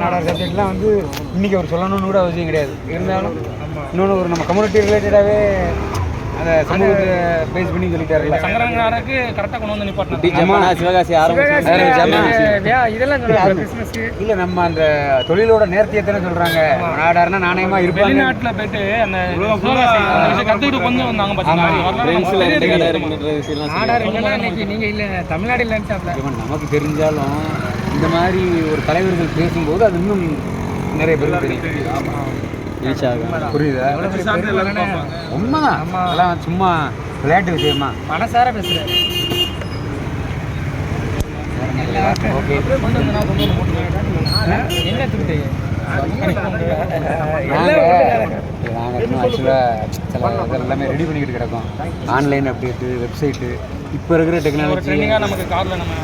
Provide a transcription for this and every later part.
நாடார் சப்ஜெக்ட்லாம் வந்து இன்னைக்கு அவர் சொல்லணும்னு கூட அவசியம் கிடையாது. இருந்தாலும் இன்னொன்று ஒரு நம்ம கம்யூனிட்டி ரிலேட்டடாகவே அந்த சமூகத்தை பேஸ் பண்ணி சொல்லிட்டாருல்ல. சங்கரங்கனாருக்கு கரெக்டாக கொண்டு வந்து நிப்பாட்டினாங்க டிஜம்மா சிவகாசி இதெல்லாம் இல்லை நம்ம அந்த தொழிலோட நேர்த்தியத்தானே சொல்கிறாங்க நாடார்னா நாணயமாக இருப்பாங்க. வெளிநாட்டுல போயிட்டு அந்த கத்துக்கிட்டு கொஞ்சம் வந்தாங்க விஷயம்லாம் நாடார் இல்லைன்னா இன்னைக்கு நீங்க இல்ல தமிழ்நாடு இல்லைன்னு நமக்கு தெரிஞ்சாலும் இந்த மாதிரி ஒரு தலைவர்கள் பேசும்போது அது இன்னும் நிறைய பேருக்கு தெரியும். ரீச் ஆகும் புரியுதா? உண்மைதான். சும்மா விளையாட்டு விஷயமா. மனசார பேசுறேன் ஓகே. என்ன துட்டு? நாங்கள் இன்னும் ஆக்சுவலாக சில இது எல்லாமே ரெடி பண்ணிக்கிட்டு கிடக்கோம். ஆன்லைன் அப்டேட்டு வெப்சைட்டு இப்போ இருக்கிற டெக்னாலஜி நமக்கு காரில் நம்ம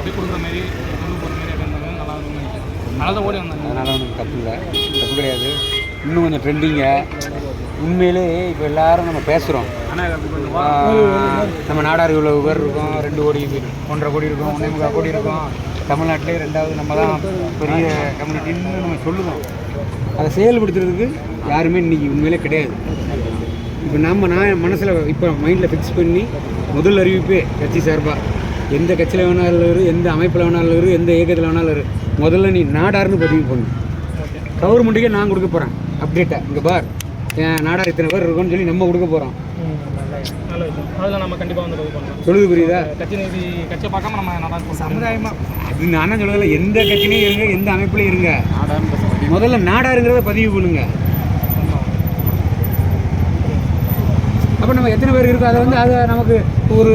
அப்படி கொடுக்குற மாதிரி கொண்டு போகிற மாதிரி அப்படி இருந்தாலும் நல்லா இருக்கும்னு நினைக்கிறேன். அதனால தான் ஓடி வந்தாங்க. அதனால் ஒன்றும் தப்பு இல்லை தப்பு கிடையாது. இன்னும் கொஞ்சம் ட்ரெண்டிங்க உண்மையிலே இப்போ எல்லாரும் நம்ம பேசுகிறோம் நம்ம நாடார் இவ்வளோ பேர் இருக்கோம். ரெண்டு கோடி ஒன்றரை கோடி இருக்கும். ஒன்றே முக்கால் கோடி இருக்கும். தமிழ்நாட்டிலே ரெண்டாவது நம்ம தான் பெரிய கம்யூனிட்டின்னு நம்ம சொல்லுவோம். அதை செயல்படுத்துறதுக்கு யாருமே இன்னைக்கு உண்மையிலே கிடையாது. இப்போ நம்ம நான் மனசில் இப்போ மைண்டில் ஃபிக்ஸ் பண்ணி முதல் அறிவிப்பே கட்சி சார்பாக எந்த கட்சியில் வேணாலும் இரு எந்த அமைப்பில் வேணாலும் இரு எந்த இயக்கத்தில் வேணாலும் இரு. முதல்ல நீ நாடார்னு பதிவு பண்ணு. கவர்மெண்ட்டுக்கே நான் கொடுக்க போகிறேன் அப்டேட்டை இங்கே பார். நாடார் இத்தனை பேர் இருக்கோன்னு சொல்லி நம்ம கொடுக்க போகிறோம் அதில் நம்ம கண்டிப்பாக வந்து பதிவு சொல்லுது புரியுதா? கட்சி நீதி கட்சியை பார்க்காம நம்ம நல்லா இருக்கும் சமுதாயமா. அது நான் என்ன சொல்லல எந்த கட்சியிலையும் இருங்க எந்த அமைப்புலையும் இருங்க. முதல்ல நாடாருங்கிறத பதிவு பண்ணுங்க. அப்போ நம்ம எத்தனை பேர் இருக்கோ அதை வந்து அதை நமக்கு ஒரு